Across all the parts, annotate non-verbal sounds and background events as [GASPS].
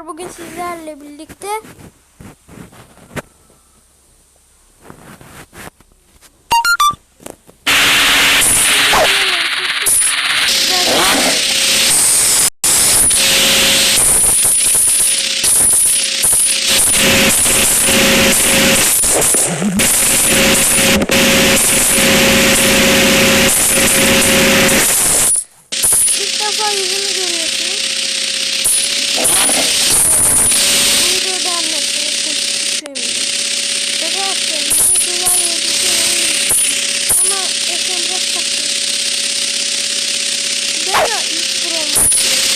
arkadaşlar bugün sizlerle birlikte ilk defa yüzümü görüyorsunuz. Bu videoyu beğenmezseniz çok sevinirim. Şaka yapıyorum. Bu şeyler yedirdim. Ama ekran biraz taktım. Ben de ilk tur olmak istiyorum.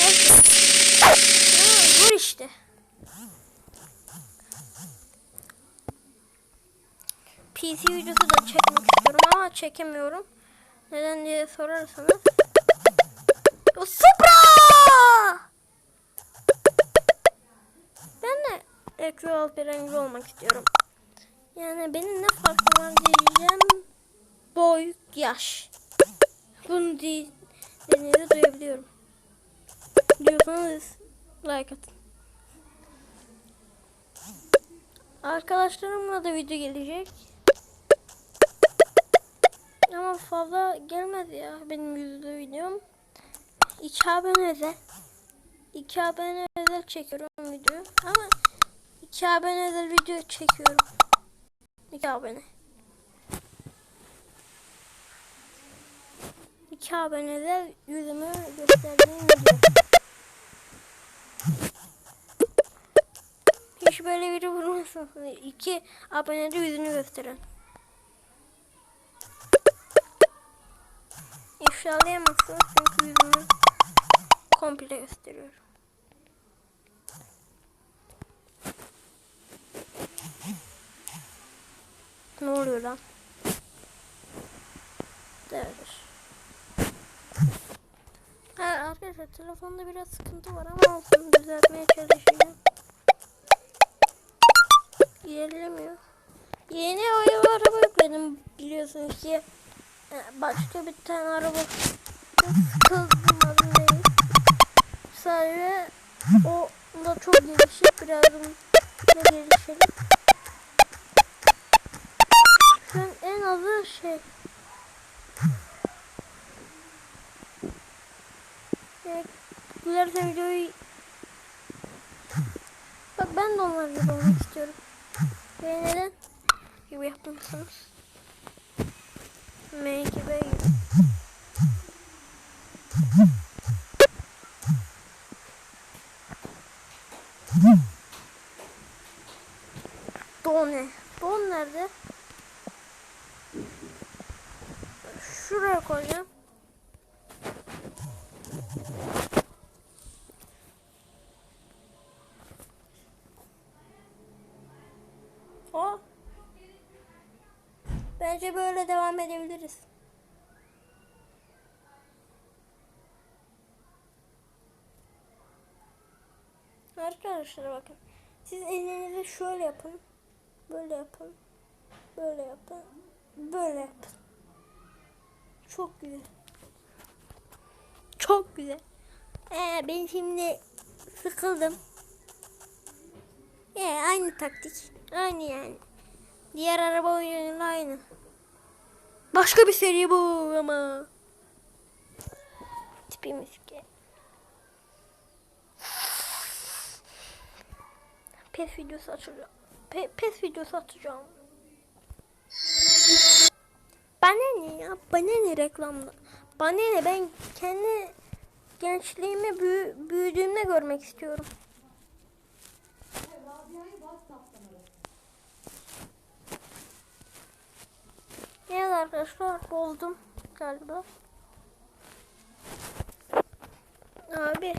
Neyse. Ha, Vur işte. PC videosu da çekmek istiyorum ama çekemiyorum. Neden diye sorarsanız. O Supra! Ben de ekran alperengi olmak istiyorum. Yani benim ne farkı var diyeceğim. Boy, yaş. Bunu di dediğinizi duyabiliyorum. Diyorsanız like atın. Arkadaşlarımla da video gelecek. Ama fazla gelmez ya benim yüzde videom. 2 abone özel. 2 abone özel çekiyorum video. Ama 2 abone özel video çekiyorum. 2 abone. 2 abone özel yüzümü gösterdiğim video. Hiç böyle biri vurmasın. 2 abonede yüzünü gösteren. İfşalayamazsınız çünkü yüzümü komple gösteriyorum. Ne oluyor lan? Değildir. Ha, arkadaşlar telefonda biraz sıkıntı var ama olsun düzeltmeye çalışacağım. İlerlemiyor. Yeni oyun araba yükledim biliyorsunuz ki. Başka bir tane araba sıkıldım değil. Sadece o da çok gelişik birazdan ne gelişelim. Şu an en azı şey. Evet, gülerse videoyu Bak ben de onlar gibi istiyorum. Ve neden? Gibi yapmışsınız. Make Que. Bence böyle devam edebiliriz. Arkadaşlar bakın. Siz elinizi şöyle yapın. Böyle yapın. Böyle yapın. Böyle yapın. Çok güzel. Çok güzel. Ee, ben şimdi sıkıldım. Ee, aynı taktik. Aynı yani. Diğer araba oyunuyla aynı. Başka bir seri bu ama. Tipimiz ki. Pes videosu açacağım. Pe pes videosu atacağım. Bana ne ya? Bana ne reklamda? Bana ne? Ben kendi gençliğimi büyü büyüdüğümde görmek istiyorum. Evet arkadaşlar bozdum galiba. Abi.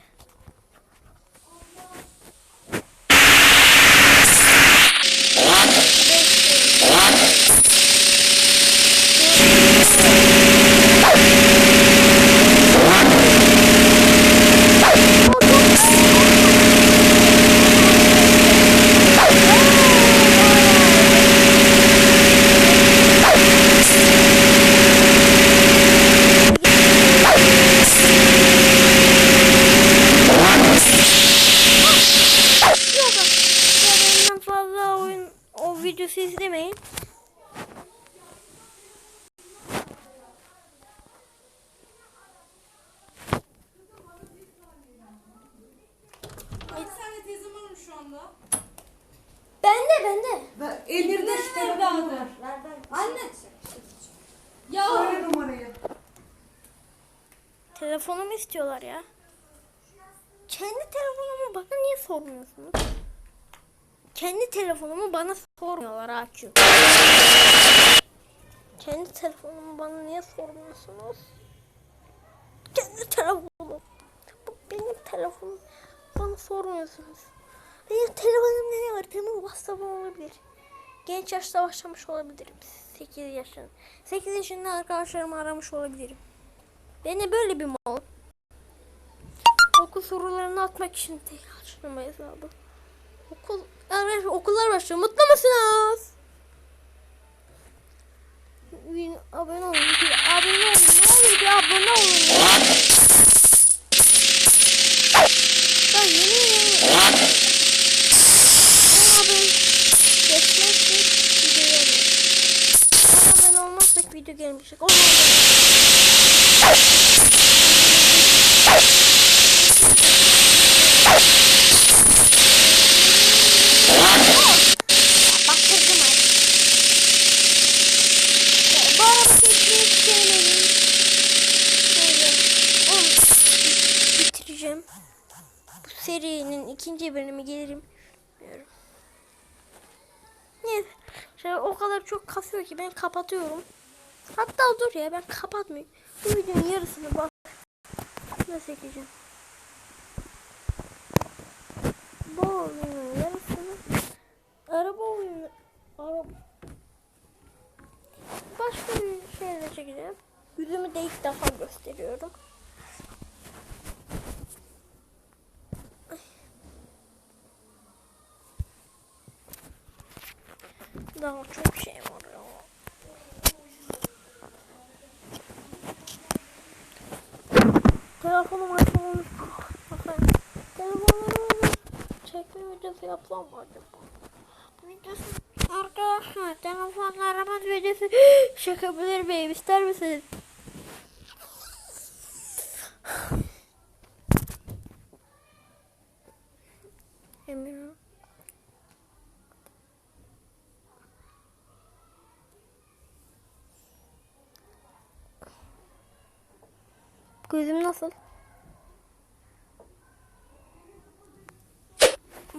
Bende. Ver, elinde şu telefonu ver. Anne. Ya Söyle numarayı. Telefonumu istiyorlar ya. Kendi telefonumu bana niye sormuyorsunuz? Kendi telefonumu bana sormuyorlar Akü. Kendi telefonumu bana niye sormuyorsunuz? Kendi telefonum. Bu benim telefonum. Bana sormuyorsunuz. Benim var? WhatsApp'ım olabilir. Genç yaşta başlamış olabilirim. 8 yaşında. 8 yaşında arkadaşlarımı aramış olabilirim. Beni böyle bir mal. Okul sorularını atmak için tek açtırma hesabı. Okul, evet, okullar başlıyor. Mutlu musunuz? Bir abone olun. Abone olun. Olur bir abone olun. Ben yeni yeni. Ben abone geçmezsek video gelmeyecek. Ben abone olmazsak video gelmeyecek. O zaman Baktırdım artık. Bu araba sesini hiç sevmedim. Şöyle. Onu bitireceğim. Bu serinin ikinci bölümü gelirim. Bilmiyorum. Neyse. Şöyle o kadar çok kasıyor ki ben kapatıyorum. Hatta dur ya ben kapatmayayım. Bu videonun yarısını bak. Ne çekeceğim. Bu oyunun yarısını Araba oyunu. Araba. Başka bir şeyle çekeceğim. Yüzümü de ilk defa gösteriyorum. Daha çok şey var ya. Telefonum açmamız. Bakın. Telefonumu videosu yapsam mı acaba? Arkadaşlar telefonlarımız videosu [GASPS] çekebilir miyim ister misiniz? Eminim. Gözüm nasıl?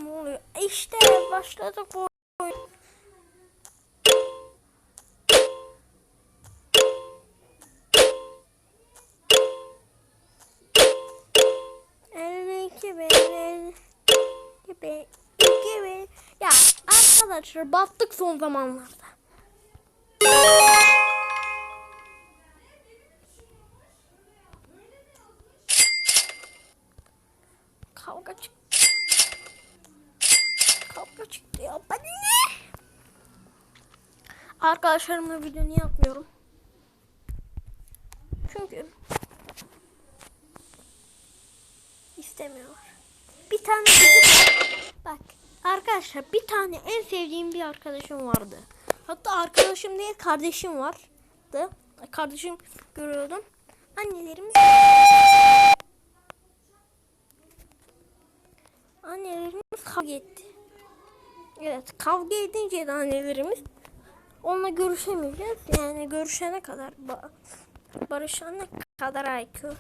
Ne oluyor? İşte başladık bu oyun. Elli iki iki bin. Ya arkadaşlar battık son zamanlarda. Arkadaşlarımla video niye yapmıyorum? Çünkü istemiyorlar. Bir tane bak arkadaşlar bir tane en sevdiğim bir arkadaşım vardı. Hatta arkadaşım değil kardeşim vardı. Kardeşim görüyordum. Annelerimiz annelerimiz kavga etti. Evet kavga edince de annelerimiz onunla görüşemeyeceğiz. Yani görüşene kadar ba barışana kadar IQ.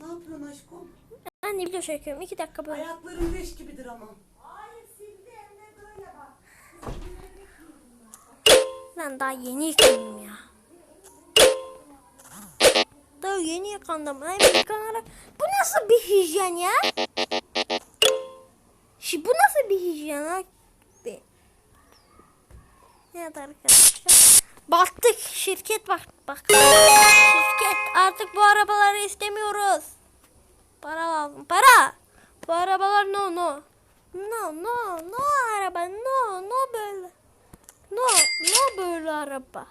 Ne yapıyorsun aşkım? Ben de video çekiyorum. iki dakika böyle. Ayakların leş gibidir ama. Ben daha yeni yıkandım ya. Daha yeni yıkandım. Hem yıkanarak. Bu nasıl bir hijyen ya? Şi, bu nasıl bir hijyen abi? Evet arkadaşlar. Battık. Şirket bak. Bak. Şirket artık bu arabaları istemiyoruz. Para lazım. Para. Bu arabalar no no. No no no araba no no böyle. No no böyle araba.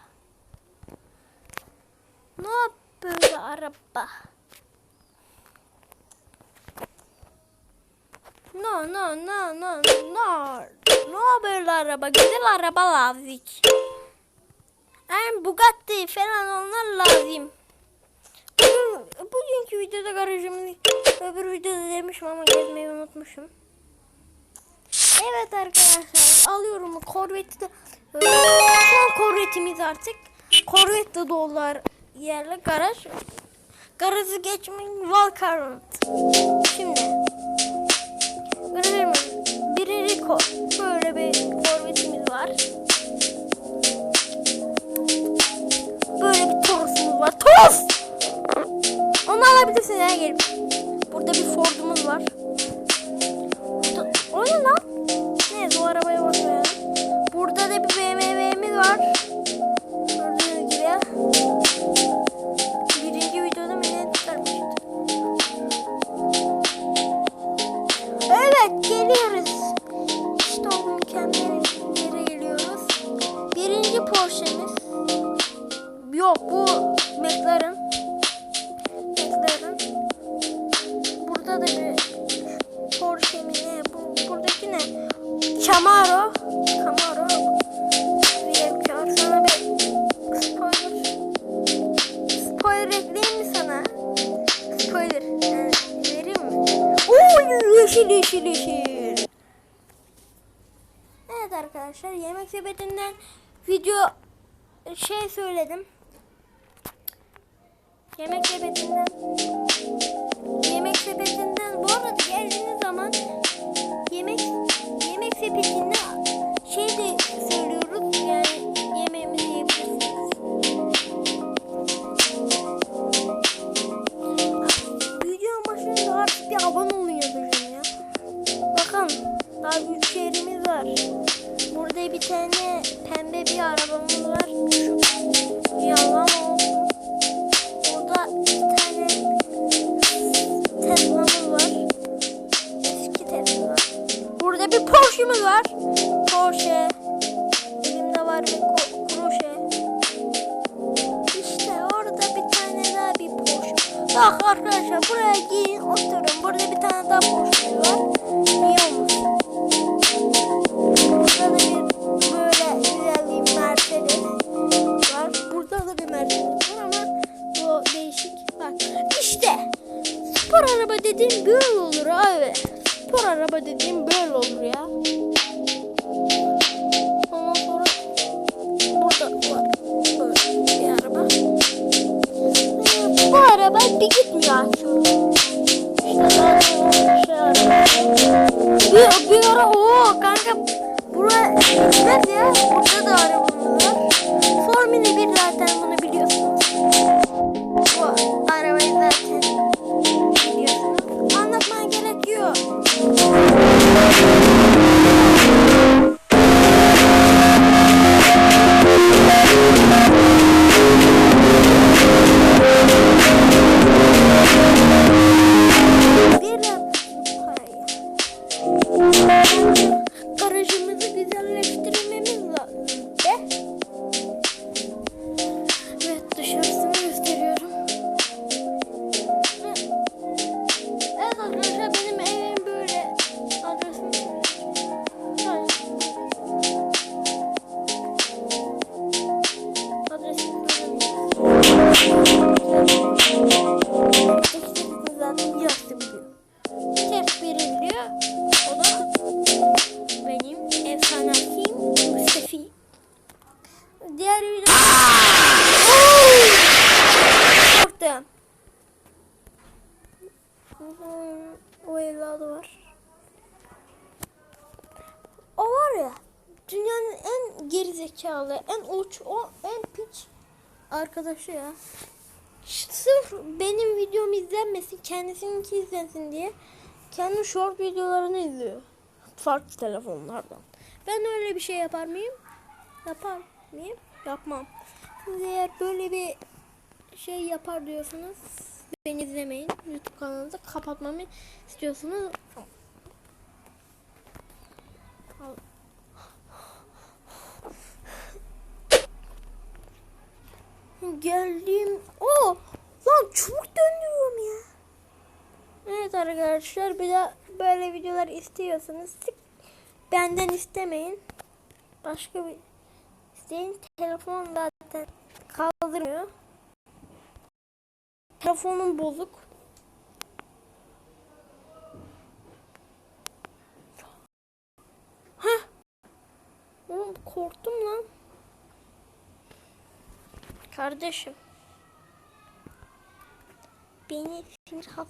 No böyle araba. No no no no no. No böyle araba. Güzel araba lazım. Yani Bugatti falan onlar lazım. Bugün, bugünkü videoda garajımı öbür videoda demişim ama gezmeyi unutmuşum. Evet arkadaşlar alıyorum korveti de son korvetimiz artık. Korvette dolar yerle garaj. Garajı geçmeyin Valkarant. Şimdi garajımız bir Rico böyle bir korvetimiz var. Video şey söyledim. Yemek sepetinden yemek sepetinden bu arada geldiğiniz zaman yemek yemek sepetinde şey de söylüyoruz yani yemeğimizi yiyebilirsiniz. Video başında artık bir abone olun ya. Bakın daha büyük şehrimiz var. Burada bir tane pembe bir arabamız var. Şu yalan araba dediğim böyle olur ya. Ondan sonra burada var böyle bir araba. Ee, Bu araba bir gitmiyor aslında. İşte. Bir, bir ara o kanka buraya gitmez ya. Thank you. Arkadaşı ya. Sırf benim videom izlenmesin, kendisininki izlensin diye kendi short videolarını izliyor. Farklı telefonlardan. Ben öyle bir şey yapar mıyım? Yapar mıyım? Yapmam. Siz eğer böyle bir şey yapar diyorsanız beni izlemeyin. YouTube kanalınızı kapatmamı istiyorsanız Al. Geldim. O lan çubuk döndürüyorum ya. Evet arkadaşlar bir de böyle videolar istiyorsanız benden istemeyin. Başka bir isteyin. Telefon zaten kaldırmıyor. Telefonum bozuk. Korktum lan. Kardeşim. Beni sinir